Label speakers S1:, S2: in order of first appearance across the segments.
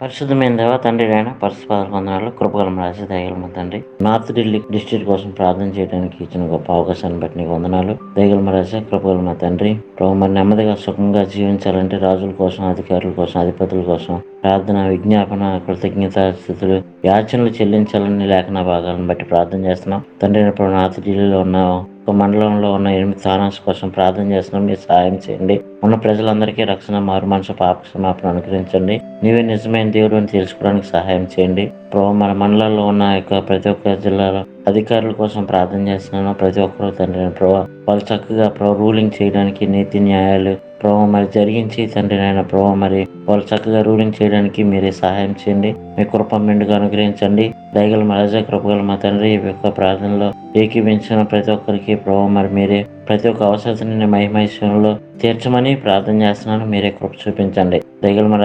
S1: పరిశుద్ధమైన దేవ తండ్రి ఆయన పరిశుభాల వందనాలు కృపగలం రాసి దయగలమ తండ్రి. నార్త్ ఢిల్లీ డిస్ట్రిక్ట్ కోసం ప్రార్థన చేయడానికి ఇచ్చిన గొప్ప అవకాశాన్ని బట్టి నీకు వందనాలు. దయగలమ రాసే కృపగలమ తండ్రి. ప్రభు మరి నెమ్మదిగా సుఖంగా జీవించాలంటే రాజుల కోసం అధికారుల కోసం అధిపతుల కోసం ప్రార్థన విజ్ఞాపన కృతజ్ఞత స్థితులు యాచనలు చెల్లించాలని లేఖన భాగాలను బట్టి ప్రార్థన చేస్తున్నాం. తండ్రి ఇప్పుడు నార్త్ ఢిల్లీలో ఉన్న మండలంలో ఉన్న ఎనిమిది స్థానాల కోసం ప్రార్థన చేస్తున్నాం. మీరు సహాయం చేయండి. ఉన్న ప్రజలందరికీ రక్షణ మారు మనసు పాప క్షమాపణ అనుగ్రహించండి. నీవే నిజమైన దేవుడు అని తెలుసుకోవడానికి సహాయం చేయండి. ప్రభు మన మండలాల్లో ఉన్న యొక్క ప్రతి ఒక్క జిల్లాలో అధికారుల కోసం ప్రార్థన చేస్తున్నాను. ప్రతి ఒక్కరు తండ్రి ప్రభావ వాళ్ళు చక్కగా ప్రభావ రూలింగ్ చేయడానికి నీతి న్యాయాలు ప్రభు మరి జరిగించి తండ్రి నాయన ప్రభు మరి వాళ్ళు చక్కగా రూలింగ్ చేయడానికి మీరే సహాయం చేయండి. మీ కృప మెండుగా అనుగ్రహించండి. దయగల మా కృపగల మా తండ్రి ఈ యొక్క ప్రార్థనలో ఏకీభించిన ప్రతి ఒక్కరికి ప్రభు మరి మీరే. ప్రతి ఒక్క అవసరతని మహిమేశ్వరంలో తీర్చమని ప్రార్థన చేస్తున్నాను. మీరే కృప చూపించండి. దయగల మా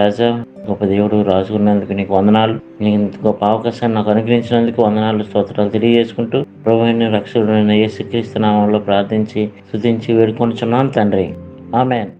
S1: గొప్ప దేవుడు రాజుకున్నందుకు నీకు వందనాలు. నీకు గొప్ప అవకాశాన్ని నాకు అనుగ్రహించినందుకు వందనాలు స్తోత్రాలు తెలియజేసుకుంటూ ప్రభుని రక్షకుడైన యేసుక్రీస్తు నామంలో ప్రార్థించి స్తుతించి వేడుకొనిచున్నాను తండ్రి. ఆమెన్.